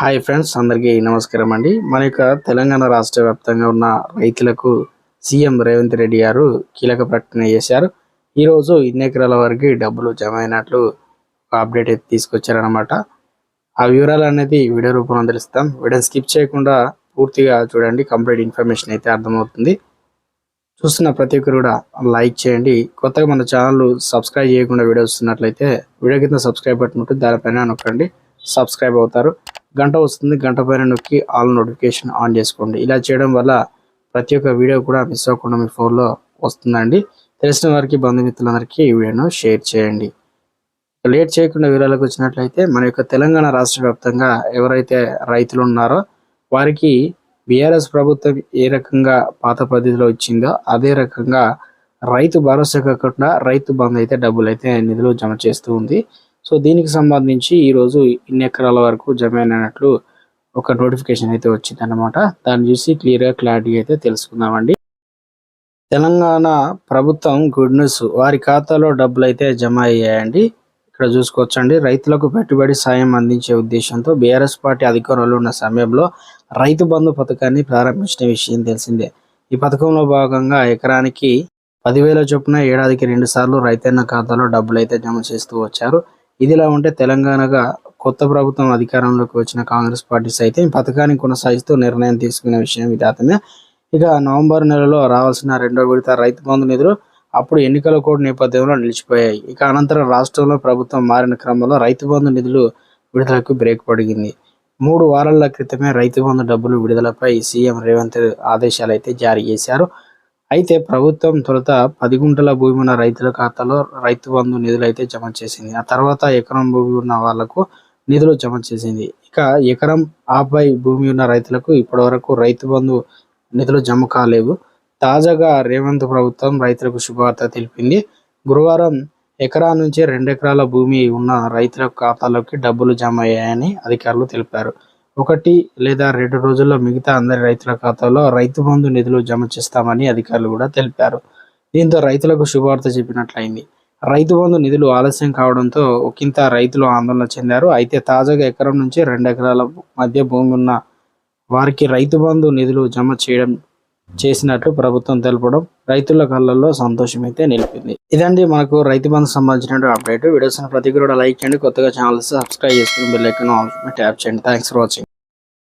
Hi friends అందరికీ నమస్కారం అండి. మన యొక్క తెలంగాణ రాష్ట్ర వ్యాప్తంగా ఉన్న రైతులకు సీఎం రేవంత్ రెడ్డి గారు కీలక ప్రకటన చేశారు. ఈరోజు ఇన్ని ఎకరాల వరకు డబ్బులు జమ అయినట్లు ఒక అప్డేట్ అయితే తీసుకొచ్చారనమాట ఆ వివరాలు అనేది వీడియో రూపంలో తెలుస్తాం. వీడియో స్కిప్ చేయకుండా పూర్తిగా చూడండి. కంప్లీట్ ఇన్ఫర్మేషన్ అయితే అర్థమవుతుంది. చూస్తున్న ప్రతి ఒక్కరు కూడా లైక్ చేయండి. కొత్తగా మన ఛానల్ సబ్స్క్రైబ్ చేయకుండా వీడియో వస్తున్నట్లయితే వీడియో కింద సబ్స్క్రైబ్ బటన్ ఉంటుంది దానిపైన నొక్కండి. సబ్స్క్రైబ్ అవుతారు. గంట వస్తుంది గంట పైన నొక్కి ఆల్ నోటిఫికేషన్ ఆన్ చేసుకోండి. ఇలా చేయడం వల్ల ప్రతి ఒక్క వీడియో కూడా మిస్ అవ్వకుండా మీ ఫోన్లో వస్తుందండి. తెలిసిన వారికి బంధుమిత్రులందరికీ ఈ వీడియోను షేర్ చేయండి. లేట్ చేయకుండా వివరాలకు వచ్చినట్లయితే మన యొక్క తెలంగాణ రాష్ట్ర వ్యాప్తంగా ఎవరైతే రైతులు ఉన్నారో వారికి బీఆర్ఎస్ ప్రభుత్వం ఏ రకంగా పాత పద్ధతిలో ఇచ్చిందో అదే రకంగా రైతు భరోసా కాకుండా రైతు బంధు అయితే డబ్బులు అయితే నిధులు జమ చేస్తూ ఉంది. సో దీనికి సంబంధించి ఈరోజు ఇన్ని ఎకరాల వరకు జమ అయినట్లు ఒక నోటిఫికేషన్ అయితే వచ్చింది అనమాట దాన్ని చూసి క్లియర్గా క్లారిటీ అయితే తెలుసుకుందామండి. తెలంగాణ ప్రభుత్వం గుడ్ న్యూస్. వారి ఖాతాలో డబ్బులు అయితే జమ అయ్యాయండి ఇక్కడ చూసుకోవచ్చండి. రైతులకు పెట్టుబడి సాయం అందించే ఉద్దేశంతో బీఆర్ఎస్ పార్టీ అధికారంలో ఉన్న సమయంలో రైతు బంధు పథకాన్ని ప్రారంభించిన విషయం తెలిసిందే. ఈ పథకంలో భాగంగా ఎకరానికి పదివేల చొప్పున ఏడాదికి రెండు సార్లు రైతన్న ఖాతాలో డబ్బులు అయితే జమ చేస్తూ వచ్చారు. ఇదిలా ఉంటే తెలంగాణగా కొత్త ప్రభుత్వం అధికారంలోకి వచ్చిన కాంగ్రెస్ పార్టీస్ అయితే ఈ పథకాన్ని కొనసాగిస్తూ నిర్ణయం తీసుకునే విషయం విధాతమే ఇక నవంబర్ నెలలో రావాల్సిన రెండో విడత రైతు బంధు నిధులు అప్పుడు ఎన్నికల కోడ్ నేపథ్యంలో నిలిచిపోయాయి. ఇక అనంతరం రాష్ట్రంలో ప్రభుత్వం మారిన క్రమంలో రైతు బంధు నిధులు విడుదలకు బ్రేక్ పడిగింది. మూడు వారాల క్రితమే రైతు బంధు డబ్బులు విడుదలపై సీఎం రేవంత్ ఆదేశాలు అయితే జారీ చేశారు. అయితే ప్రభుత్వం తొలుత పది గుంటల భూమి ఉన్న రైతుల ఖాతాలో రైతు బంధు నిధులు అయితే జమ చేసింది. ఆ తర్వాత ఎకరం భూమి ఉన్న వాళ్ళకు నిధులు జమ చేసింది. ఇక ఎకరం ఆపై భూమి ఉన్న రైతులకు ఇప్పటివరకు రైతు బంధు నిధులు జమ కాలేవు తాజాగా రేవంత్ ప్రభుత్వం రైతులకు శుభవార్త తెలిపింది. గురువారం ఎకరా నుంచి రెండు ఎకరాల భూమి ఉన్న రైతుల ఖాతాలోకి డబ్బులు జమ అయ్యాయని అధికారులు తెలిపారు. ఒకటి లేదా రెండు రోజుల్లో మిగతా అందరి రైతుల ఖాతాలో రైతు బంధు నిధులు జమ చేస్తామని అధికారులు కూడా తెలిపారు. దీంతో రైతులకు శుభవార్త చెప్పినట్లయింది. రైతు బంధు నిధులు ఆలస్యం కావడంతో ఒకంత రైతులు ఆందోళన చెందారు. అయితే తాజాగా ఎకరం నుంచి రెండు ఎకరాల మధ్య భూమి ఉన్న వారికి రైతు బంధు నిధులు జమ చేయడం చేసినట్లు ప్రభుత్వం తెలపడం రైతుల కళ్ళల్లో సంతోషం అయితే నిలిపింది. ఇదండి మనకు రైతు బంధు సంబంధించిన అప్డేట్. వీడియోస్ ప్రతి కూడా లైక్ చేయండి. కొత్తగా ఛానల్స్ సబ్స్క్రైబ్ చేసుకుని బెల్ ఐకాన్ ట్యాప్ చేయండి. Thanks for watching